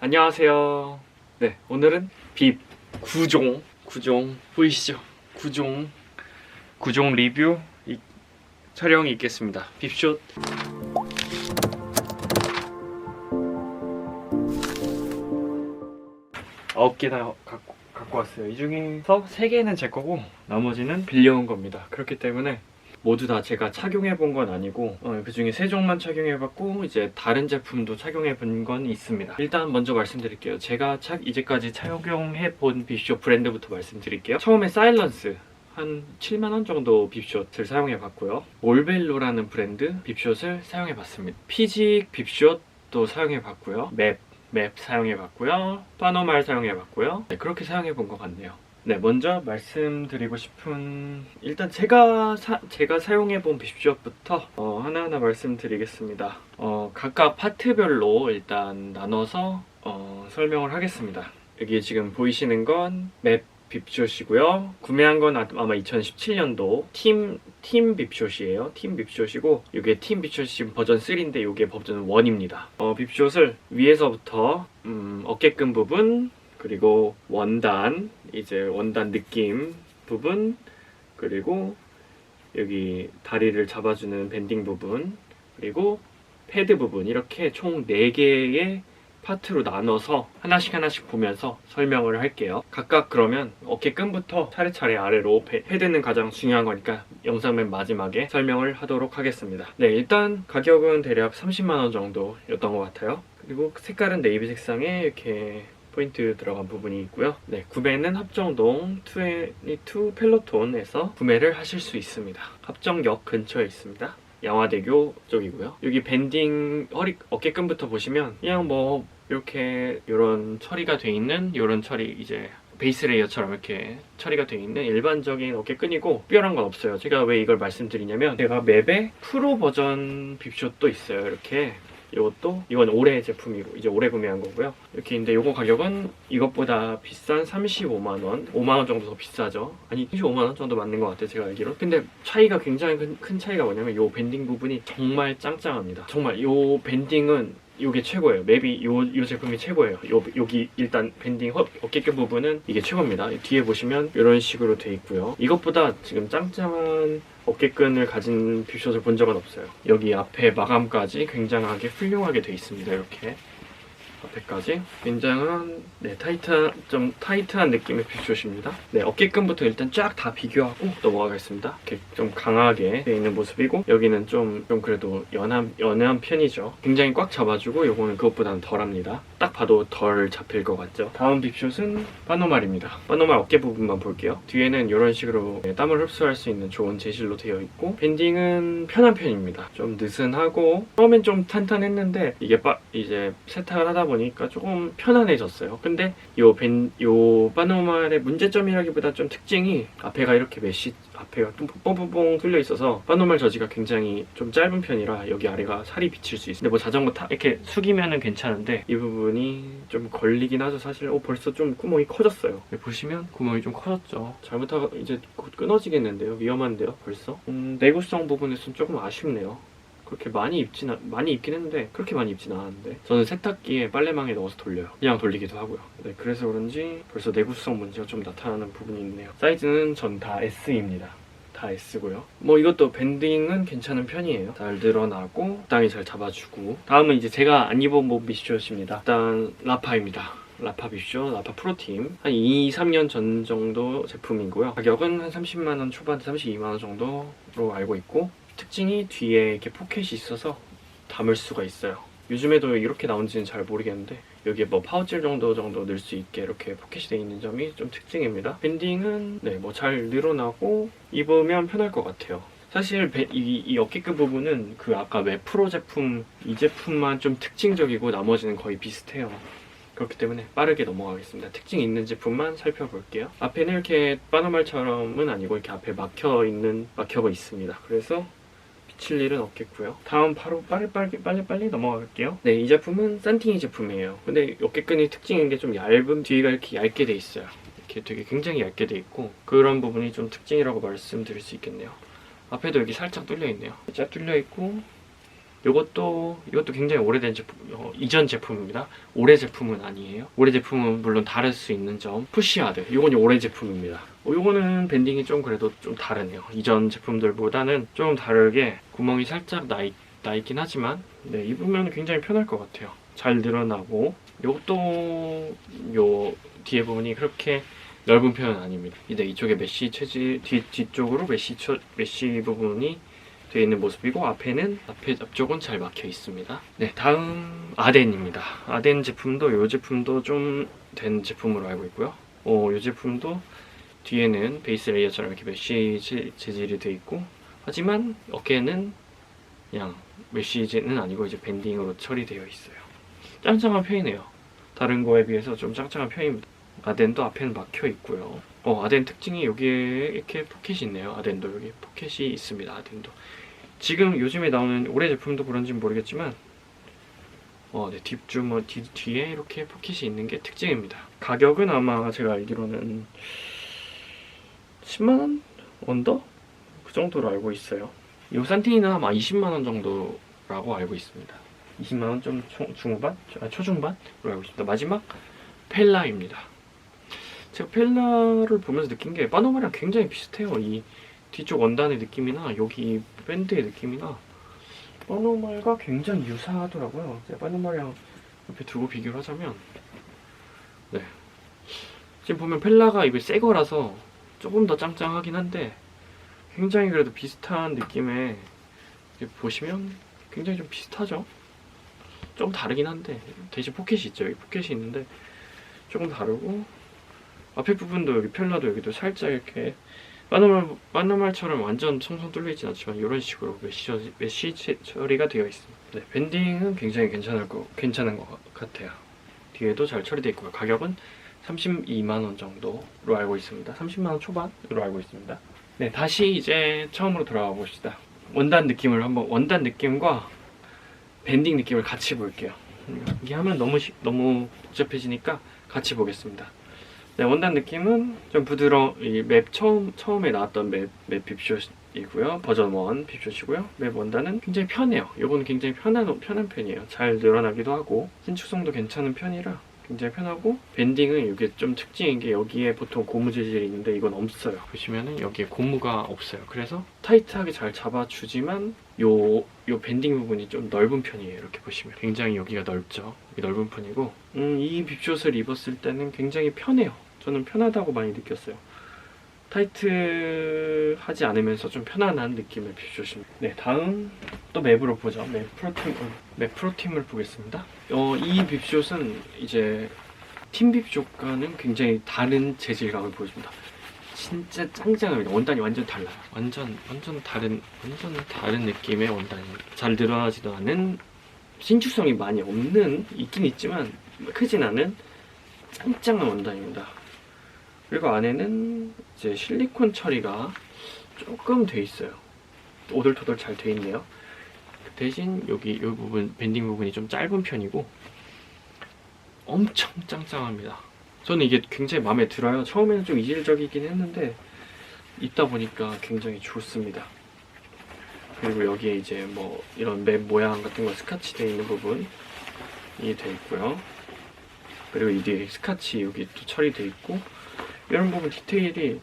안녕하세요. 네, 오늘은 빕 9종, 9종 보이시죠? 9종, 9종 리뷰 이- 촬영이 있겠습니다. 빕숏. 아홉 개나 갖고, 갖고 왔어요. 이 중에서 세 개는 제 거고 나머지는 빌려온 겁니다. 그렇기 때문에 모두 다 제가 착용해 본 건 아니고 그 중에 세 종만 착용해 봤고 이제 다른 제품도 착용해 본 건 있습니다. 일단 먼저 말씀드릴게요. 제가 착 이제까지 착용해 본 빕숏 브랜드부터 말씀드릴게요. 처음에 사일런스 한 7만 원 정도 빕숏을 사용해 봤고요. 몰벨로라는 브랜드 빕숏을 사용해 봤습니다. 피직 빕숏도 사용해 봤고요. 맵 맵 사용해 봤고요. 파노말 사용해 봤고요. 네, 그렇게 사용해 본 것 같네요. 네, 먼저 말씀드리고 싶은 일단 제가 사, 제가 사용해 본 빕숏부터 어, 하나하나 말씀드리겠습니다. 어, 각각 파트별로 일단 나눠서 어, 설명을 하겠습니다. 여기 지금 보이시는 건 맵 빕숏이고요. 구매한 건 아- 아마 2017년도 팀, 팀 빕숏이에요. 팀 빕숏이고, 이게 팀 빕숏이 지금 버전 3인데, 이게 버전 1입니다. 어, 빕숏을 위에서부터, 음, 어깨끈 부분, 그리고 원단, 이제 원단 느낌 부분, 그리고 여기 다리를 잡아주는 밴딩 부분, 그리고 패드 부분, 이렇게 총 4개의 파트로 나눠서 하나씩 하나씩 보면서 설명을 할게요. 각각 그러면 어깨끈부터 차례차례 아래로 패- 패드는 가장 중요한 거니까 영상 맨 마지막에 설명을 하도록 하겠습니다. 네, 일단 가격은 대략 30만원 정도였던 것 같아요. 그리고 색깔은 네이비 색상에 이렇게 포인트 들어간 부분이 있고요. 네, 구매는 합정동 22 펠로톤에서 구매를 하실 수 있습니다. 합정역 근처에 있습니다. 양화대교 쪽이고요. 여기 밴딩 허리 어깨끈부터 보시면 그냥 뭐 이렇게 이런 처리가 돼 있는 이런 처리 이제 베이스 레이어처럼 이렇게 처리가 돼 있는 일반적인 어깨끈이고 특별한 건 없어요. 제가 왜 이걸 말씀드리냐면 제가 맵의 프로 버전 빕숏도 있어요. 이렇게 이것도 이건 올해 제품이고 이제 올해 구매한 거고요. 이렇게 있는데 이거 가격은 이것보다 비싼 35만 원, 5만 원 정도 더 비싸죠. 아니 35만 원 정도 맞는 것 같아요. 제가 알기로. 근데 차이가 굉장히 큰, 큰 차이가 뭐냐면 이 밴딩 부분이 정말 짱짱합니다. 정말 이 밴딩은 이게 최고예요. 맵이 요, 요 제품이 최고예요. 요, 여기 일단 밴딩 허, 어깨끈 부분은 이게 최고입니다. 뒤에 보시면 이런 식으로 돼 있고요. 이것보다 지금 짱짱한 어깨끈을 가진 뷰숏을 본 적은 없어요. 여기 앞에 마감까지 굉장하게 훌륭하게 돼 있습니다. 이렇게 앞에까지 굉장한 네 타이트한 좀 타이트한 느낌의 뷰숏입니다. 네 어깨끈부터 일단 쫙 다 비교하고 넘어가겠습니다. 이렇게 좀 강하게 돼 있는 모습이고 여기는 좀 좀 그래도 연한 연한 편이죠. 굉장히 꽉 잡아주고 요거는 그것보다는 덜합니다. 딱 봐도 덜 잡힐 것 같죠. 다음 빕숏은 파노말입니다. 파노말 어깨 부분만 볼게요. 뒤에는 이런 식으로 네, 땀을 흡수할 수 있는 좋은 재질로 되어 있고 밴딩은 편한 편입니다. 좀 느슨하고 처음엔 좀 탄탄했는데 이게 빠, 이제 세탁을 하다 보니까 조금 편안해졌어요. 근데 요 밴, 요 파노말의 문제점이라기보다 좀 특징이 앞에가 이렇게 메시 앞에가 좀 뽕뽕뽕 뚫려 있어서 파노말 저지가 굉장히 좀 짧은 편이라 여기 아래가 살이 비칠 수 있어요. 근데 뭐 자전거 타 이렇게 숙이면은 괜찮은데 이 부분이 좀 걸리긴 하죠. 사실 어 벌써 좀 구멍이 커졌어요. 보시면 구멍이 좀 커졌죠. 잘못하가 이제 곧 끊어지겠는데요. 위험한데요. 벌써 음, 내구성 부분에서는 조금 아쉽네요. 그렇게 많이 입진 않- 많이 입긴 했는데 그렇게 많이 입진 않았는데 저는 세탁기에 빨래망에 넣어서 돌려요. 그냥 돌리기도 하고요. 네, 그래서 그런지 벌써 내구성 문제가 좀 나타나는 부분이 있네요. 사이즈는 전 다 S입니다. 다 S고요. 뭐 이것도 밴딩은 괜찮은 편이에요. 잘 늘어나고 적당히 잘 잡아주고. 다음은 이제 제가 안 입어본 빗숏입니다. 일단 라파입니다. 라파 빗쇼, 라파 프로팀. 한 2, 3년 전 정도 제품이고요. 가격은 한 30만원 초반 32만원 정도로 알고 있고 특징이 뒤에 이렇게 포켓이 있어서 담을 수가 있어요. 요즘에도 이렇게 나온지는 잘 모르겠는데 여기에 뭐 파우치 정도 정도 넣을 수 있게 이렇게 포켓이 되어 있는 점이 좀 특징입니다. 밴딩은 네 뭐 잘 늘어나고 입으면 편할 것 같아요. 사실 배- 이, 이 어깨끈 부분은 그 아까 웹 프로 제품 이 제품만 좀 특징적이고 나머지는 거의 비슷해요. 그렇기 때문에 빠르게 넘어가겠습니다. 특징 있는 제품만 살펴볼게요. 앞에는 이렇게 바나말처럼은 아니고 이렇게 앞에 막혀 있는 막혀가 있습니다. 그래서 비칠 일은 없겠고요. 다음 바로 빨리빨리 빨리빨리 넘어갈게요. 네, 이 제품은 산티니 제품이에요. 근데 어깨끈이 특징인 게 좀 얇은 뒤가 이렇게 얇게 돼 있어요. 이렇게 되게 굉장히 얇게 돼 있고 그런 부분이 좀 특징이라고 말씀드릴 수 있겠네요. 앞에도 여기 살짝 뚫려 있네요. 살짝 뚫려 있고 이것도 이것도 굉장히 오래된 제품 어, 이전 제품입니다. 올해 제품은 아니에요. 올해 제품은 물론 다를 수 있는 점 푸시하드 이건 올해 제품입니다. 어, 요거는 밴딩이 좀 그래도 좀 다르네요. 이전 제품들보다는 좀 다르게 구멍이 살짝 나, 있, 나 있긴 하지만 네, 입으면 굉장히 편할 것 같아요. 잘 늘어나고 요것도 요 뒤에 부분이 그렇게 넓은 편은 아닙니다. 이제 이쪽에 메쉬 체질 뒤 뒤쪽으로 메쉬 처, 메쉬 부분이 되어 있는 모습이고 앞에는 앞에 앞쪽은 잘 막혀 있습니다. 네, 다음 아덴입니다. 아덴 제품도 이 제품도 좀 된 제품으로 알고 있고요. 어, 이 제품도 뒤에는 베이스 레이어처럼 이렇게 메쉬 재- 재질이 되어 있고 하지만 어깨는 그냥 메쉬는 아니고 이제 밴딩으로 처리되어 있어요. 짱짱한 편이네요. 다른 거에 비해서 좀 짱짱한 편입니다. 아덴도 앞에는 막혀 있고요. 어, 아덴 특징이 여기에 이렇게 포켓이 있네요. 아덴도 여기 포켓이 있습니다. 아덴도. 지금 요즘에 나오는 올해 제품도 그런지 는 모르겠지만 어, 네, 뒷주머 뒤, 뒤에 이렇게 포켓이 있는 게 특징입니다. 가격은 아마 제가 알기로는 10만 원 언더 그 정도로 알고 있어요. 이 산티는 아마 20만 원 정도라고 알고 있습니다. 20만 원좀 중후반, 아, 초중반으로 알고 있습니다. 마지막 펠라입니다. 제가 펠라를 보면서 느낀 게 빠노마랑 굉장히 비슷해요. 이 뒤쪽 원단의 느낌이나 여기 밴드의 느낌이나 빠노말과 굉장히 유사하더라고요. 제가 빠노말이랑 옆에 두고 비교를 하자면 네 지금 보면 펠라가 이게 새 거라서 조금 더 짱짱하긴 한데 굉장히 그래도 비슷한 이렇게 보시면 굉장히 좀 비슷하죠. 좀 다르긴 한데 대신 포켓이 있죠. 여기 포켓이 있는데 조금 다르고 앞에 부분도 여기 펠라도 여기도 살짝 이렇게 빠노말, 빠노말처럼 완전 청청 뚫려 있진 않지만 이런 식으로 메쉬, 메쉬 처- 처리가 되어 있습니다. 네, 밴딩은 굉장히 괜찮을 거, 괜찮은 것 같아요. 뒤에도 잘 처리되어 있고요. 가격은 32만 원 정도로 알고 있습니다. 30만 원 초반으로 알고 있습니다. 네, 다시 이제 처음으로 돌아가 봅시다. 원단 느낌을 한번 원단 느낌과 밴딩 느낌을 같이 볼게요. 이게 하면 너무 시- 너무 복잡해지니까 같이 보겠습니다. 네, 원단 느낌은 좀 부드러운 이맵 처음 처음에 나왔던 맵, 맵 빕숏이고요. 버전 1 빕숏이고요. 맵 원단은 굉장히 편해요. 이거는 굉장히 편한 편한 편이에요. 잘 늘어나기도 하고 신축성도 괜찮은 편이라 굉장히 편하고 밴딩은 이게 좀 특징인 게 여기에 보통 고무 재질이 있는데 이건 없어요. 보시면은 여기에 고무가 없어요. 그래서 타이트하게 잘 잡아주지만 요, 요 밴딩 부분이 좀 넓은 편이에요. 이렇게 보시면 굉장히 여기가 넓죠. 여기 넓은 편이고 음, 이 빕숏을 입었을 때는 굉장히 편해요. 저는 편하다고 많이 느꼈어요. 타이트하지 않으면서 좀 편안한 느낌의 빕숏입니다. 네, 다음 또 맵으로 보죠. 맵 프로팀, 어, 맵 프로팀을 보겠습니다. 어, 이 빕숏은 이제 팀 빕숏과는 굉장히 다른 재질감을 보여줍니다. 진짜 짱짱합니다. 원단이 완전 달라요. 완전 완전 다른 완전 다른 느낌의 원단입니다. 잘 드러나지도 않은 신축성이 많이 없는 있긴 있지만 크진 않은 짱짱한 원단입니다. 그리고 안에는 이제 실리콘 처리가 조금 돼 있어요. 오돌토돌 잘 돼 있네요. 대신 여기 이 부분 밴딩 부분이 좀 짧은 편이고 엄청 짱짱합니다. 저는 이게 굉장히 마음에 들어요. 처음에는 좀 이질적이긴 했는데 입다 보니까 굉장히 좋습니다. 그리고 여기에 이제 뭐 이런 맵 모양 같은 거 스카치 되어 있는 부분이 되어 있고요. 그리고 이 뒤에 스카치 여기 또 처리되어 있고 이런 부분 디테일이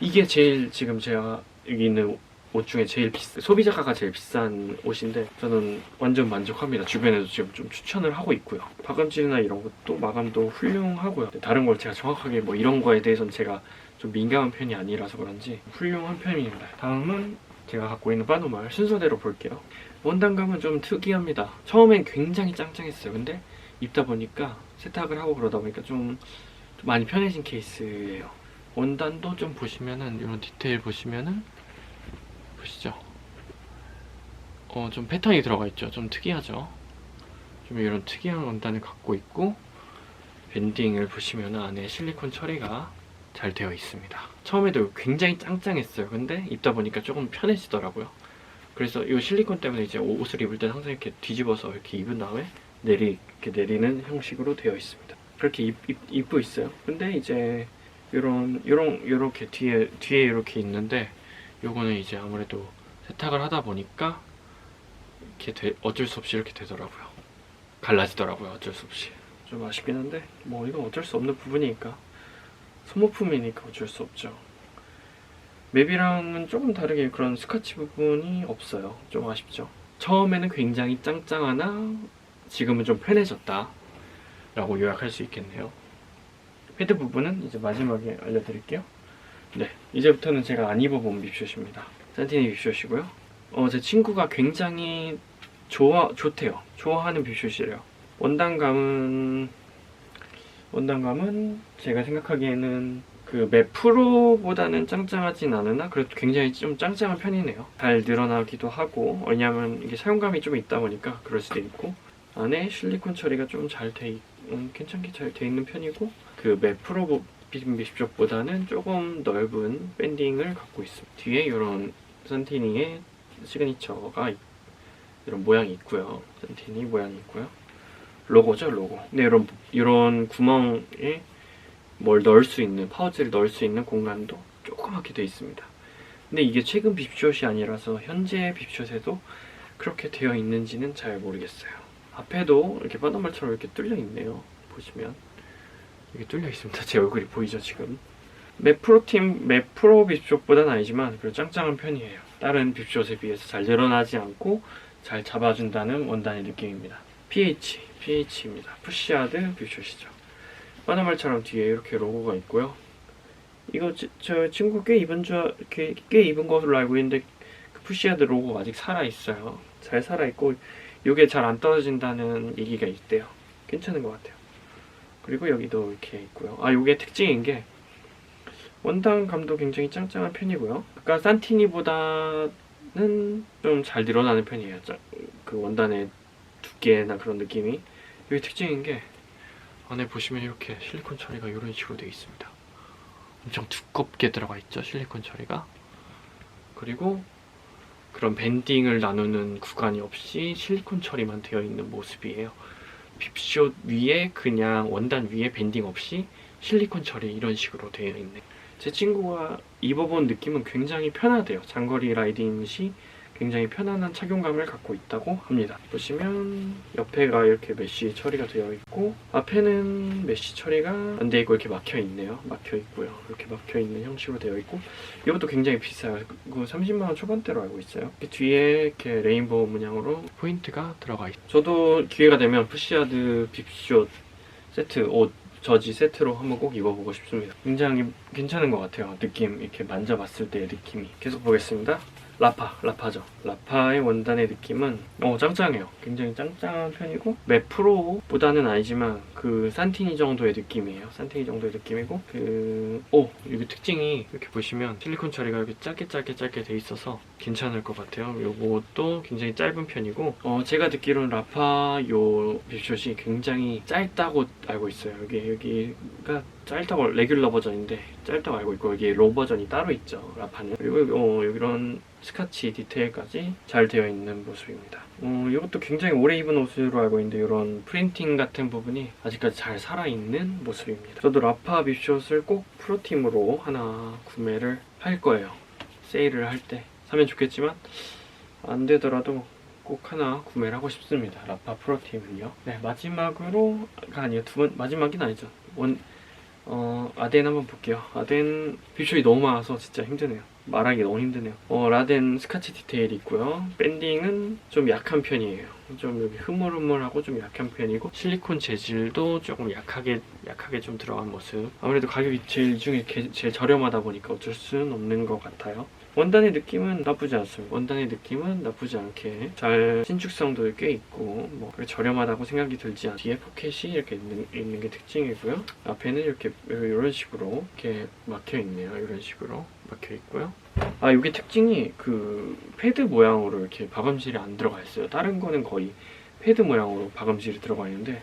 이게 제일 지금 제가 여기 있는 옷 중에 제일 비싸 소비자가가 제일 비싼 옷인데 저는 완전 만족합니다. 주변에도 지금 좀 추천을 하고 있고요. 파감질이나 이런 것도 마감도 훌륭하고요. 다른 걸 제가 정확하게 뭐 이런 거에 대해서는 제가 좀 민감한 편이 아니라서 그런지 훌륭한 편입니다. 다음은 제가 갖고 있는 빠노말 순서대로 볼게요. 원단감은 좀 특이합니다. 처음엔 굉장히 짱짱했어요. 근데 입다 보니까 세탁을 하고 그러다 보니까 좀, 좀 많이 편해진 케이스예요. 원단도 좀 보시면은 이런 디테일 보시면은 보시죠. 어, 좀 패턴이 들어가 있죠. 좀 특이하죠. 좀 이런 특이한 원단을 갖고 있고 밴딩을 보시면 안에 실리콘 처리가 잘 되어 있습니다. 처음에도 굉장히 짱짱했어요. 근데 입다 보니까 조금 편해지더라고요. 그래서 이 실리콘 때문에 이제 옷을 입을 때는 항상 이렇게 뒤집어서 이렇게 입은 다음에 내리 이렇게 내리는 형식으로 되어 있습니다. 그렇게 입, 입, 입고 있어요. 근데 이제 이런 이런 이렇게 뒤에 뒤에 이렇게 있는데 요거는 이제 아무래도 세탁을 하다 보니까 이렇게 돼- 어쩔 수 없이 이렇게 되더라고요. 갈라지더라고요. 어쩔 수 없이. 좀 아쉽긴 한데 뭐 이건 어쩔 수 없는 부분이니까 소모품이니까 어쩔 수 없죠. 맵이랑은 조금 다르게 그런 스카치 부분이 없어요. 좀 아쉽죠. 처음에는 굉장히 짱짱하나 지금은 좀 편해졌다 라고 요약할 수 있겠네요. 패드 부분은 이제 마지막에 알려드릴게요. 네, 이제부터는 제가 안 입어본 밉숏입니다. 산티니 밉숏이고요. 어, 제 친구가 굉장히 좋아 좋대요. 좋아하는 빕숏이래요. 원단감은 원단감은 제가 생각하기에는 그맵 프로보다는 짱짱하진 않으나 그래도 굉장히 좀 짱짱한 편이네요. 잘 늘어나기도 하고 왜냐하면 이게 사용감이 좀 있다 보니까 그럴 수도 있고 안에 실리콘 처리가 좀 잘돼 음, 괜찮게 잘 돼 있는 편이고 그맵 프로 빕숏보다는 조금 넓은 밴딩을 갖고 있습니다. 뒤에 이런 산티니의 시그니처가 있- 이런 모양이 있고요. 센티니 모양이 있고요. 로고죠, 로고. 네, 이런 이런 구멍에 뭘 넣을 수 있는 파우치를 넣을 수 있는 공간도 조그맣게 돼 있습니다. 근데 이게 최근 빕숏이 아니라서 현재 빕숏에도 그렇게 되어 있는지는 잘 모르겠어요. 앞에도 이렇게 바닷말처럼 이렇게 뚫려 있네요. 보시면 이게 뚫려 있습니다. 제 얼굴이 보이죠 지금. 맵프로 팀, 맵프로 빕숏보다는 아니지만 그래도 짱짱한 편이에요. 다른 빕숏에 비해서 잘 늘어나지 않고 잘 잡아준다는 원단의 느낌입니다. PH, PH입니다. 푸시아드 뷰숏이죠. 바나말처럼 뒤에 이렇게 로고가 있고요. 이거 지- 저 친구 꽤 입은 줄 이렇게 꽤 입은 것으로 알고 있는데 그 푸시아드 로고가 아직 살아 있어요. 잘 살아 있고 이게 잘 안 떨어진다는 얘기가 있대요. 괜찮은 것 같아요. 그리고 여기도 이렇게 있고요. 아, 이게 특징인 게 원단감도 굉장히 짱짱한 편이고요. 아까 산티니보다는 좀 잘 늘어나는 편이에요. 짜- 그 원단의 두께나 그런 느낌이. 여기 특징인 게 안에 보시면 이렇게 실리콘 처리가 이런 식으로 되어 있습니다. 엄청 두껍게 들어가 있죠, 실리콘 처리가. 그리고 그런 밴딩을 나누는 구간이 없이 실리콘 처리만 되어 있는 모습이에요. 빕숏 위에 그냥 원단 위에 밴딩 없이 실리콘 처리 이런 식으로 되어 있네. 제 친구가 입어본 느낌은 굉장히 편하대요. 장거리 라이딩 시 굉장히 편안한 착용감을 갖고 있다고 합니다. 보시면 옆에가 이렇게 메쉬 처리가 되어 있고 앞에는 메쉬 처리가 안 돼 있고 이렇게 막혀 있네요. 막혀 있고요. 이렇게 막혀 있는 형식으로 되어 있고 이것도 굉장히 비싸요. 이거 30만 원 초반대로 알고 있어요. 이렇게 뒤에 이렇게 레인보우 문양으로 포인트가 들어가 있어요. 저도 기회가 되면 푸시아드 빕숏 세트 옷 저지 세트로 한번 꼭 입어보고 싶습니다. 굉장히 괜찮은 것 같아요. 느낌 이렇게 만져봤을 때의 느낌이 계속 보겠습니다. 라파, 라파죠. 라파의 원단의 느낌은 어 짱짱해요. 굉장히 짱짱한 편이고 맵 프로보다는 아니지만 그 산티니 정도의 느낌이에요. 산티니 정도의 느낌이고 그오 여기 특징이 이렇게 보시면 실리콘 처리가 이렇게 짧게 짧게 짧게 돼 있어서 괜찮을 것 같아요. 요것도 굉장히 짧은 편이고 어 제가 듣기로는 라파 요 빕숏이 굉장히 짧다고 알고 있어요. 여기 여기가 짧다고 레귤러 버전인데 짧다고 알고 있고 여기 로 버전이 따로 있죠. 라파는 그리고 어 이런 스카치 디테일까지 잘 되어 있는 모습입니다. 어, 이것도 굉장히 오래 입은 옷으로 알고 있는데 이런 프린팅 같은 부분이 아직까지 잘 살아있는 모습입니다. 저도 라파 빕숏을 꼭 프로팀으로 하나 구매를 할 거예요. 세일을 할 때 사면 좋겠지만 안 되더라도 꼭 하나 구매를 하고 싶습니다. 라파 프로팀은요. 네 마지막으로가 아니에요. 두 번 마지막은 아니죠. 원 어, 아덴 한번 볼게요. 아덴 빕숏이 너무 많아서 진짜 힘드네요. 말하기 너무 힘드네요. 어, 라덴 스카치 디테일이 있고요. 밴딩은 좀 약한 편이에요. 좀 여기 흐물흐물하고 좀 약한 편이고 실리콘 재질도 조금 약하게 약하게 좀 들어간 모습. 아무래도 가격이 제일 중에 게- 제일 저렴하다 보니까 어쩔 수는 없는 것 같아요. 원단의 느낌은 나쁘지 않습니다. 원단의 느낌은 나쁘지 않게 잘 신축성도 꽤 있고 뭐 저렴하다고 생각이 들지 않. 뒤에 포켓이 이렇게 있는, 있는 게 특징이고요. 앞에는 이렇게 이런 식으로 이렇게 막혀 있네요. 이런 식으로 막혀 있고요. 아 이게 특징이 그 패드 모양으로 이렇게 박음질이 안 들어가 있어요. 다른 거는 거의 패드 모양으로 박음질이 들어가 있는데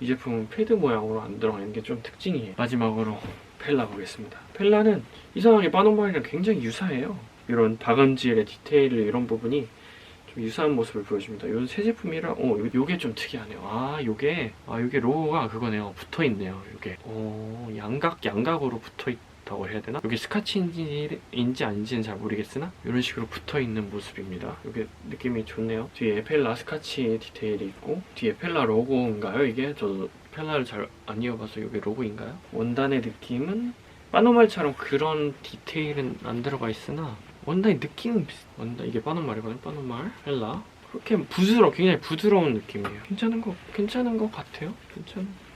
이 제품은 패드 모양으로 안 들어가 있는 게 좀 특징이에요. 마지막으로 펠라 보겠습니다. 펠라는 이상하게 빠노마이랑 굉장히 유사해요. 이런 박음질의 디테일 이런 부분이 좀 유사한 모습을 보여줍니다. 요 새 제품이라 어 요- 요게 좀 특이하네요. 아 요게 아 요게 로고가 그거네요. 붙어 있네요. 요게 어 양각 양각으로 붙어 붙었다고 해야 되나? 여기 스카치인지 인지 아닌지는 잘 모르겠으나 이런 식으로 붙어 있는 모습입니다. 이게 느낌이 좋네요. 뒤에 펠라 스카치 디테일이 있고 뒤에 펠라 로고인가요? 이게 저도 펠라를 잘 안 이어봐서 이게 로고인가요? 원단의 느낌은 빠노말처럼 그런 디테일은 안 들어가 있으나 원단의 느낌은 비슷. 원단 이게 빠노말이거든요. 빠노말 펠라 그렇게 부드러, 굉장히 부드러운 느낌이에요. 괜찮은 거, 괜찮은 거 같아요. 괜찮은.